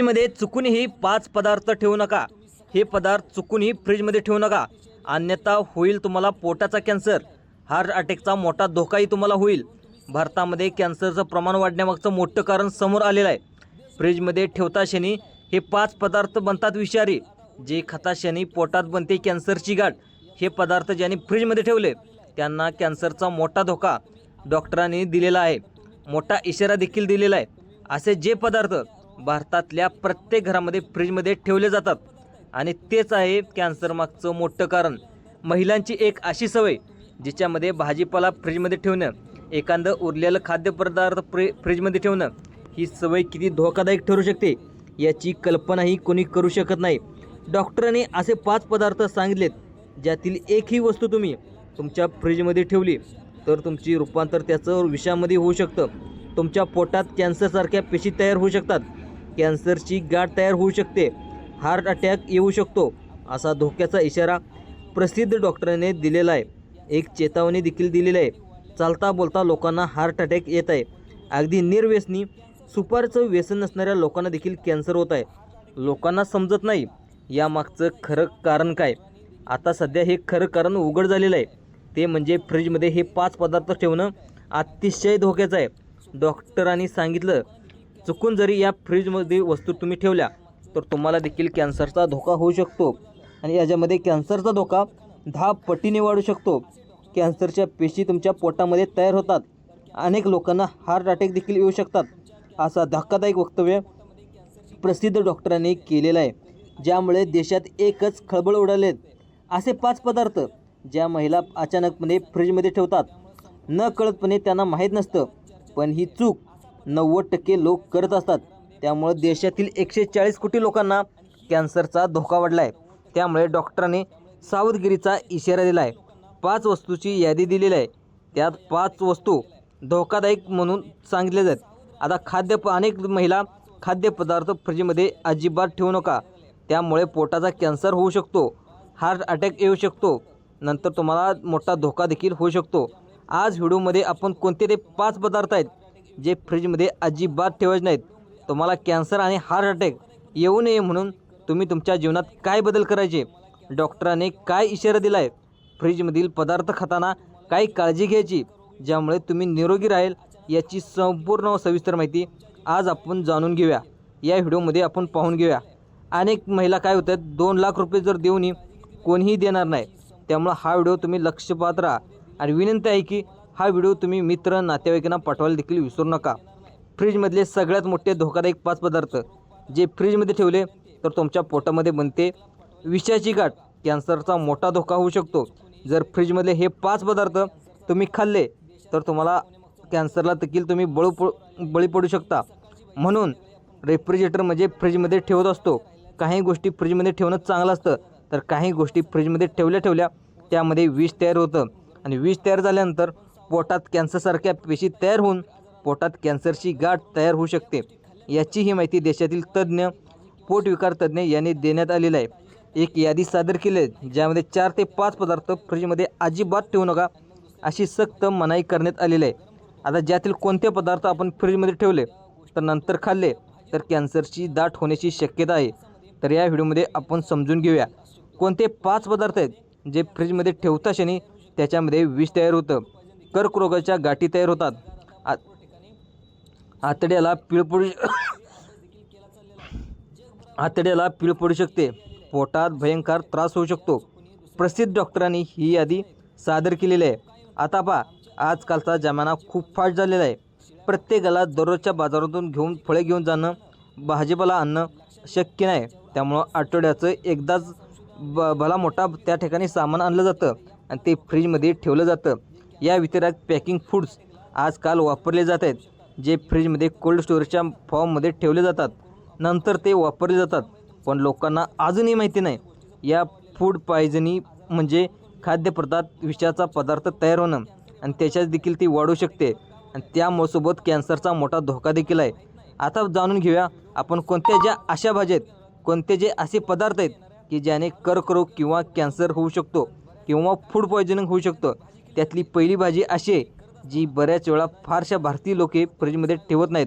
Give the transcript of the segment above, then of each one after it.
मध्ये चुकूनही पाच पदार्थ ठेवू नका. हे पदार्थ चुकूनही फ्रीजमध्ये ठेवू नका. अन्यथा होईल तुम्हाला पोटाचा कॅन्सर. हार्ट अटॅकचा मोठा धोकाही तुम्हाला होईल. भारतामध्ये कॅन्सरचं प्रमाण वाढण्यामागचं मोठं कारण समोर आलेलं आहे. फ्रीजमध्ये ठेवता क्षणी हे पाच पदार्थ बनतात विषारी. जे खाता क्षणी पोटात बनते कॅन्सरची गाठ. हे पदार्थ ज्यांनी फ्रीजमध्ये ठेवले त्यांना कॅन्सरचा मोठा धोका डॉक्टरांनी दिलेला आहे. मोठा इशारा देखील दिलेला आहे. असे जे पदार्थ भारतातल्या प्रत्येक घरामध्ये फ्रीजमध्ये ठेवले जातात. आणि तेच आहे कॅन्सर मागचं मोठं कारण. महिलांची एक अशी सवय जिच्यामध्ये भाजीपाला फ्रीजमध्ये ठेवणं एखादं उरलेलं खाद्यपदार्थ फ्री फ्रीजमध्ये ठेवणं ही सवय किती धोकादायक ठरू शकते याची कल्पनाही कोणी करू शकत नाही. डॉक्टरांनी असे पाच पदार्थ सांगितलेत ज्यातील एकही वस्तू तुम्ही तुमच्या फ्रीजमध्ये ठेवली तर तुमची रूपांतर त्याचं विषामध्ये होऊ शकतं. तुमच्या पोटात कॅन्सरसारख्या पेशी तयार होऊ शकतात. कॅन्सरची गाठ तयार होऊ शकते. हार्ट अटॅक येऊ शकतो असा धोक्याचा इशारा प्रसिद्ध डॉक्टरने दिलेला आहे. एक चेतावणी देखील दिलेली आहे. चालता बोलता लोकांना हार्ट अटॅक येत आहे. अगदी निर्व्यसनी सुपारचं व्यसन नसणाऱ्या लोकांना देखील कॅन्सर होत आहे. लोकांना समजत नाही यामागचं खरं कारण काय? आता सध्या हे खरं कारण उघड झालेलं आहे. ते म्हणजे फ्रीजमध्ये हे पाच पदार्थ ठेवणं अतिशय धोक्याचं आहे. डॉक्टरांनी सांगितलं चुकून जरी या फ्रीजमध्ये वस्तू तुम्ही ठेवल्या तर तुम्हाला देखील कॅन्सरचा धोका होऊ शकतो. आणि याच्यामध्ये कॅन्सरचा धोका दहा पटीने वाढू शकतो. कॅन्सरच्या पेशी तुमच्या पोटामध्ये तयार होतात. अनेक लोकांना हार्ट अटॅक देखील येऊ शकतात. असा धक्कादायक वक्तव्य प्रसिद्ध डॉक्टरांनी केलेलं आहे. ज्यामुळे देशात एकच खळबळ उडालेत. असे पाच पदार्थ ज्या महिला अचानकपणे फ्रीजमध्ये ठेवतात. न कळतपणे त्यांना माहीत नसतं. पण ही चूक नव्वद टक्के लोक करत असतात. त्यामुळे देशातील एकशे चाळीस कोटी लोकांना कॅन्सरचा धोका वाढला आहे त्यामुळे डॉक्टरांनी सावधगिरीचा इशारा दिला आहे पाच वस्तूची यादी दिलेली आहे. त्यात पाच वस्तू धोकादायक म्हणून सांगितल्या जात. आता खाद्य अनेक महिला खाद्यपदार्थ फ्रीजमध्ये अजिबात ठेवू नका. त्यामुळे पोटाचा कॅन्सर होऊ शकतो. हार्ट अटॅक येऊ शकतो. नंतर तुम्हाला मोठा धोका देखील होऊ शकतो. आज व्हिडिओमध्ये आपण कोणते ते पाच पदार्थ आहेत? जे फ्रीजमध्ये अजिबात ठेवायचे नाहीत. तुम्हाला कॅन्सर आणि हार्ट अटॅक येऊ नये म्हणून तुम्ही तुमच्या जीवनात काय बदल करायचे? डॉक्टरांनी काय इशारा दिला आहे फ्रीजमधील पदार्थ खाताना काय काळजी घ्यायची ज्यामुळे तुम्ही निरोगी राहील याची संपूर्ण सविस्तर माहिती आज आपण जाणून घेऊया. या व्हिडिओमध्ये आपण पाहून घेऊया. अनेक महिला काय होतात दोन लाख रुपये जर देऊनही कोणीही देणार नाही त्यामुळं हा व्हिडिओ तुम्ही लक्षपात राहा. आणि विनंती आहे की हा व्हिडिओ तुम्ही मित्र नातेवाईकांना पाठवायला देखील विसरू नका. फ्रीजमधले सगळ्यात मोठे धोकादायक पाच पदार्थ जे फ्रीजमध्ये ठेवले तर तुमच्या पोटामध्ये बनते. विषाची गाठ कॅन्सरचा मोठा धोका होऊ शकतो. जर फ्रीजमधले हे पाच पदार्थ तुम्ही खाल्ले तर तुम्हाला कॅन्सरला देखील तुम्ही बळू प बळी पडू शकता. म्हणून रेफ्रिजरेटर म्हणजे फ्रीजमध्ये ठेवत असतो. काही गोष्टी फ्रीजमध्ये ठेवणं चांगलं असतं. तर काही गोष्टी फ्रीजमध्ये ठेवल्या ठेवल्या त्यामध्ये विष तयार होतं. आणि विष तयार झाल्यानंतर पोटात कॅन्सरसारख्या पेशी तयार होऊन पोटात कॅन्सरची गाठ तयार होऊ शकते. याची ही माहिती देशातील तज्ज्ञ पोटविकार तज्ज्ञ यांनी देण्यात आलेलं आहे. एक यादी सादर केली आहे ज्यामध्ये चार ते पाच पदार्थ फ्रीजमध्ये अजिबात ठेवू नका अशी सक्त मनाई करण्यात आलेली आहे. आता ज्यातील कोणते पदार्थ आपण फ्रीजमध्ये ठेवले तर नंतर खाल्ले तर कॅन्सरची दाट होण्याची शक्यता आहे. तर या व्हिडिओमध्ये आपण समजून घेऊया कोणते पाच पदार्थ आहेत जे फ्रीजमध्ये ठेवता क्षणी त्याच्यामध्ये विष तयार होतं. कर्करोगाच्या गाठी तयार होतात. आ आतड्याला पीळ पडू आतड्याला पीळ पडू शकते. पोटात भयंकर त्रास होऊ शकतो. प्रसिद्ध डॉक्टरांनी ही यादी सादर केलेली आहे. आता पहा आजकालचा जमाना खूप फास्ट झालेला आहे. प्रत्येकाला दररोजच्या बाजारातून घेऊन फळे घेऊन जाणं भाजीपाला आणणं शक्य नाही. त्यामुळं आठवड्याचं एकदाच ब भला मोठा त्या ठिकाणी सामान आणलं जातं आणि ते फ्रीजमध्ये ठेवलं जातं. या व्यतिरिक्त पॅकिंग फूड्स आजकाल वापरले जात आहेत जे फ्रीजमध्ये कोल्ड स्टोरेजच्या फॉर्ममध्ये ठेवले जातात. नंतर ते वापरले जातात पण लोकांना अजूनही माहिती नाही. या फूड पॉयझनी म्हणजे खाद्यपदार्थ विषाचा पदार्थ तयार होणं आणि त्याच्यात देखील ती वाढू शकते. आणि त्यामुळेसोबत कॅन्सरचा मोठा धोका देखील आहे. आता जाणून घेऊया आपण कोणत्या ज्या अशा भाज्या आहेत कोणते जे असे पदार्थ आहेत की ज्याने कर्करोग किंवा कॅन्सर होऊ शकतो किंवा फूड पॉयझनिंग होऊ शकतं. त्यातली पहिली भाजी अशी आहे जी बऱ्याच वेळा फारशा भारतीय लोके फ्रीजमध्ये ठेवत नाहीत.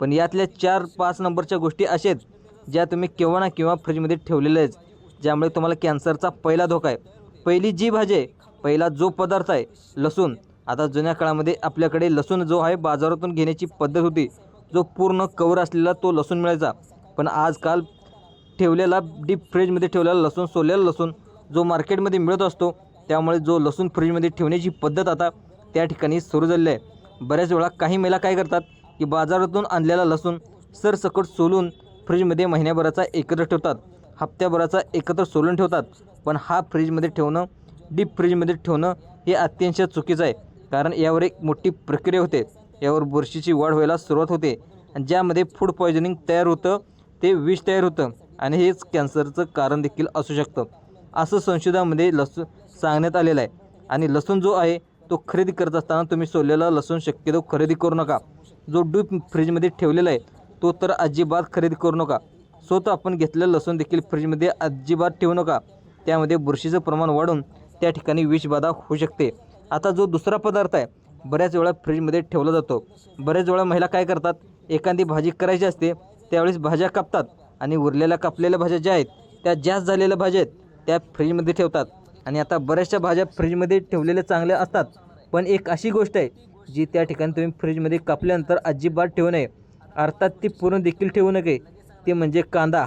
पण यातल्या चार पाच नंबरच्या गोष्टी अशा आहेत ज्या तुम्ही केव्हा ना केव्हा फ्रीजमध्ये ठेवलेल्या आहेत ज्यामुळे तुम्हाला कॅन्सरचा पहिला धोका आहे. पहिली जी भाजी आहे पहिला जो पदार्थ आहे लसूण. आता जुन्या काळामध्ये आपल्याकडे लसूण जो आहे बाजारातून घेण्याची पद्धत होती. जो पूर्ण कवर असलेला तो लसूण मिळायचा. पण आजकाल ठेवलेला डीप फ्रीजमध्ये ठेवलेला लसूण सोललेला लसूण जो मार्केटमध्ये मिळत असतो त्यामुळे जो लसूण फ्रीजमध्ये ठेवण्याची पद्धत आता त्या ठिकाणी सुरू झालेली आहे. बऱ्याच वेळा काही महिला काय करतात की बाजारातून आणलेला लसूण सरसकट सोलून फ्रीजमध्ये महिन्याभराचा एकत्र ठेवतात. हप्त्याभराचा एकत्र सोलून ठेवतात. पण हा फ्रीजमध्ये ठेवणं डीप फ्रीजमध्ये ठेवणं हे अत्यंत चुकीचं आहे. कारण यावर एक मोठी प्रक्रिया होते. यावर बुरशीची वाढ व्हायला सुरुवात होते. आणि ज्यामध्ये फूड पॉयझनिंग तयार होतं ते विष तयार होतं. आणि हेच कॅन्सरचं कारण देखील असू शकतं. असं संशोधनामध्ये लसूण सांगण्यात आलेलं आहे. आणि लसूण जो आहे तो खरेदी करत असताना तुम्ही सोललेला लसूण शक्यतो खरेदी करू नका. जो डूप फ्रीजमध्ये ठेवलेला आहे तो तर अजिबात खरेदी करू नका. स्वतः आपण घेतलेलं लसूण देखील फ्रीजमध्ये अजिबात ठेवू नका. त्यामध्ये बुरशीचं प्रमाण वाढून त्या ठिकाणी विषबाधा होऊ शकते. आता जो दुसरा पदार्थ आहे बऱ्याच वेळा फ्रीजमध्ये ठेवला जातो. बऱ्याच वेळा महिला काय करतात एखादी भाजी करायची असते त्यावेळेस भाज्या कापतात. आणि उरलेल्या कापलेल्या भाज्या ज्या आहेत त्या जास्त झालेल्या भाज्या आहेत त्या फ्रीजमध्ये ठेवतात. आणि आता बऱ्याचशा भाज्या फ्रीजमध्ये ठेवलेल्या चांगल्या असतात. पण एक अशी गोष्ट आहे जी त्या ठिकाणी तुम्ही फ्रीजमध्ये कापल्यानंतर अजिबात ठेवू नये. अर्थात ती पूर्ण देखील ठेवू नये ते म्हणजे कांदा.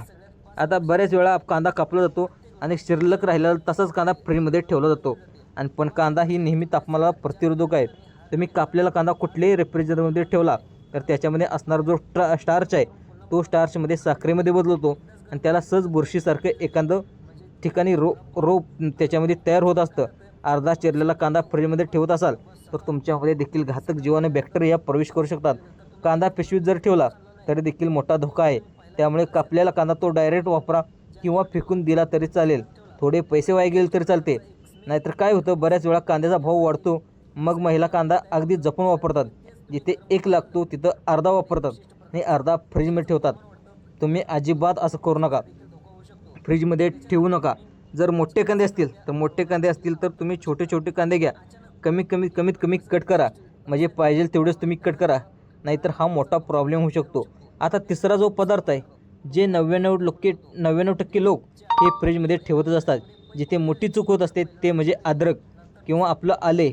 आता बऱ्याच वेळा कांदा कापला जातो आणि शिल्लक राहिलेला तसाच कांदा फ्रीजमध्ये ठेवला जातो. आणि पण कांदा ही नेहमी तापमानाला प्रतिरोधक आहे. तुम्ही कापलेला कांदा कुठल्याही रेफ्रिजरेटरमध्ये ठेवला तर त्याच्यामध्ये असणारा जो स्टा स्टार्च आहे तो स्टार्चमध्ये साखरेमध्ये बदलतो. आणि त्याला सहज बुरशीसारखं एखादं ठिकाणी रो रोप त्याच्यामध्ये तयार होत असतं. अर्धा चिरलेला कांदा फ्रीजमध्ये ठेवत असाल तर तुमच्यामध्ये देखील घातक जीवाणू बॅक्टेरिया प्रवेश करू शकतात. कांदा पिशवीत जर ठेवला तरी देखील मोठा धोका आहे. त्यामुळे कापलेला कांदा तो डायरेक्ट वापरा किंवा फेकून दिला तरी चालेल. थोडे पैसे वाया गेले तरी चालते. नाहीतर काय होतं बऱ्याच वेळा कांद्याचा भाव वाढतो. मग महिला कांदा अगदी जपून वापरतात. जिथे एक लागतो तिथं अर्धा वापरतात आणि अर्धा फ्रीजमध्ये ठेवतात. तुम्ही अजिबात असं करू नका. फ्रीजमध्ये ठेवू नका. जर मोठे कांदे असतील तर मोठे कांदे असतील तर तुम्ही छोटे छोटे कांदे घ्या. कमी कमी कमीत कमी कट करा. म्हणजे पाहिजे तेवढेच तुम्ही कट करा. नाहीतर हा मोठा प्रॉब्लेम होऊ शकतो. आता तिसरा जो पदार्थ आहे जे नव्याण्णव लोके नव्याण्णव टक्के लोक हे फ्रीजमध्ये ठेवतच असतात. जिथे मोठी चूक होत असते ते म्हणजे अद्रक किंवा आपलं आले.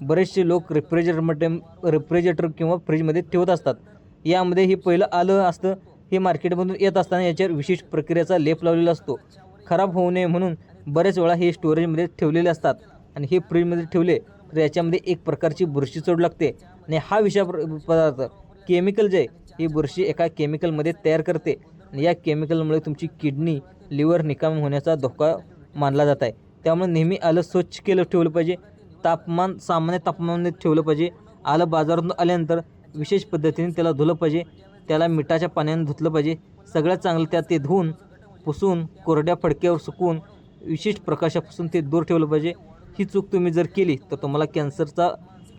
बरेचसे लोक रेफ्रिजरेटरमध्ये रेफ्रिजरेटर किंवा फ्रीजमध्ये ठेवत असतात. यामध्ये हे पहिलं आलं असतं हे मार्केटमधून येत असताना याच्यावर विशेष प्रक्रियेचा लेप लावलेला असतो. खराब होऊ नये म्हणून बरेच वेळा हे स्टोरेजमध्ये ठेवलेले असतात. आणि हे फ्रीजमध्ये ठेवले तर याच्यामध्ये एक प्रकारची बुरशी चढ लागते. आणि हा विषय पदार्थ केमिकल जे आहे ही बुरशी एका केमिकलमध्ये तयार करते. आणि या केमिकलमुळे तुमची किडनी लिव्हर निकाम होण्याचा धोका मानला जात आहे. त्यामुळे नेहमी आलं स्वच्छ केलं ठेवलं पाहिजे. तापमान सामान्य तापमानामध्ये ठेवलं पाहिजे. आलं बाजारातून आल्यानंतर विशेष पद्धतीने त्याला धुलं पाहिजे. त्याला मिठाच्या पाण्याने धुतलं पाहिजे. सगळ्यात चांगलं त्यात ते धुवून पुसून कोरड्या फडक्यावर सुकवून विशेष प्रकाशापासून ते दूर ठेवलं पाहिजे. ही चूक तुम्ही जर केली तर तुम्हाला कॅन्सरचा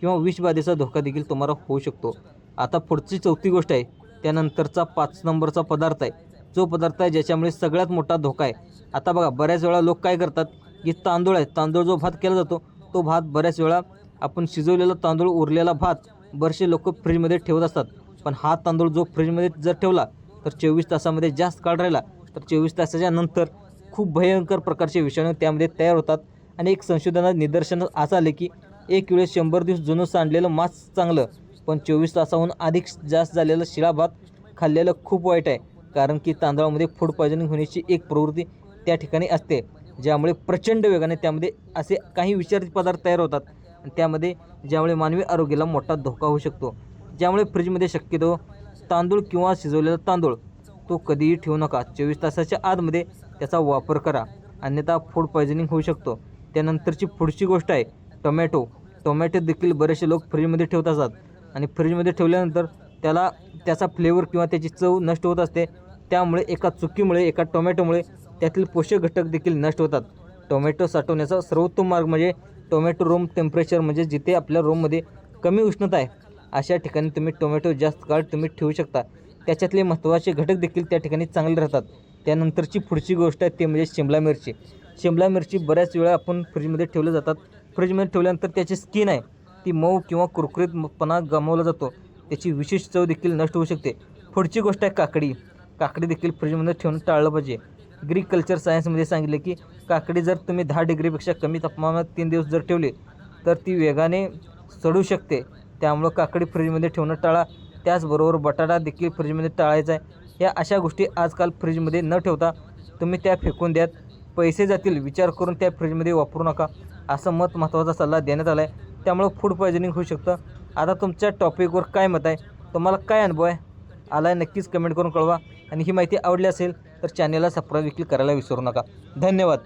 किंवा विषबाधेचा धोका देखील तुम्हाला होऊ शकतो. आता पुढची चौथी गोष्ट आहे त्यानंतरचा पाच नंबरचा पदार्थ आहे. जो पदार्थ आहे ज्याच्यामुळे सगळ्यात मोठा धोका आहे. आता बघा बऱ्याच वेळा लोक काय करतात की तांदूळ आहे तांदूळ जो भात केला जातो तो भात बऱ्याच वेळा आपण शिजवलेला तांदूळ उरलेला भात बरेचसे लोक फ्रीजमध्ये ठेवत असतात. पण हा तांदूळ जो फ्रीजमध्ये जर ठेवला तर चोवीस तासामध्ये जास्त काळ राहिला तर चोवीस तासाच्या नंतर खूप भयंकर प्रकारचे विषाणू त्यामध्ये तयार होतात. आणि एक संशोधनात निदर्शन असं आले की एक वेळेस शंभर दिवस जुनं सांडलेलं मांस चांगलं पण चोवीस तासाहून अधिक जास्त झालेलं शिळाभात खाल्लेलं खूप वाईट आहे. कारण की तांदळामध्ये फूड पॉयझनिंग होण्याची एक प्रवृत्ती त्या ठिकाणी असते ज्यामुळे प्रचंड वेगाने त्यामध्ये असे काही विषारी पदार्थ तयार होतात. आणि त्यामध्ये ज्यामुळे मानवी आरोग्याला मोठा धोका होऊ शकतो. ज्यामुळे फ्रीजमध्ये शक्यतो तांदूळ किंवा शिजवलेला तांदूळ तो कधीही ठेवू नका. चोवीस तासाच्या आतमध्ये त्याचा वापर करा. अन्यथा फूड पॉयझनिंग होऊ शकतो. त्यानंतरची पुढची गोष्ट आहे टोमॅटो टोमॅटो देखील बरेचसे लोक फ्रीजमध्ये ठेवत असतात. आणि फ्रीजमध्ये ठेवल्यानंतर त्याला त्याचा फ्लेवर किंवा त्याची चव नष्ट होत असते. त्यामुळे एका चुकीमुळे एका टोमॅटोमुळे त्यातील पोषक घटक देखील नष्ट होतात. टोमॅटो साठवण्याचा सर्वोत्तम मार्ग म्हणजे टोमॅटो रूम टेम्परेचर म्हणजे जिथे आपल्या रूममध्ये कमी उष्णता आहे. अशा ठिकाणी तुम्ही टोमॅटो जास्त काळ तुम्ही ठेवू शकता. त्याच्यातले महत्त्वाचे घटक देखील त्या ठिकाणी चांगले राहतात. त्यानंतरची पुढची गोष्ट आहे ते म्हणजे शिमला मिरची. शिमला मिरची बऱ्याच वेळा आपण फ्रीजमध्ये ठेवल्या जातात. फ्रीजमध्ये ठेवल्यानंतर त्याची स्किन आहे ती मऊ किंवा कुरकुरीतपणा गमावला जातो. त्याची विशेष चव देखील नष्ट होऊ शकते. पुढची गोष्ट आहे काकडी. काकडी देखील फ्रीजमध्ये ठेवणं टाळलं पाहिजे. ग्रीक कल्चर सायन्समध्ये सांगितले की काकडी जर तुम्ही दहा डिग्रीपेक्षा कमी तापमानात तीन दिवस जर ठेवली तर ती वेगाने सडू शकते. त्यामुळं काकडी फ्रीजमध्ये ठेवणं टाळा. त्याचबरोबर बटाटा देखील फ्रीजमध्ये टाळायचा आहे. या अशा गोष्टी आजकाल फ्रीजमध्ये न ठेवता तुम्ही त्या फेकून द्यात. पैसे जातील विचार करून त्या फ्रीजमध्ये वापरू नका. असं मत महत्त्वाचा सल्ला देण्यात आला आहे त्यामुळं फूड पॉयझनिंग होऊ शकतं. आता तुमच्या टॉपिकवर काय मत आहे? तुम्हाला काय अनुभव आहे? आला आहे नक्कीच कमेंट करून कळवा. आणि ही माहिती आवडली असेल तर चॅनेलला सबस्क्राईब देखील करायला विसरू नका. धन्यवाद.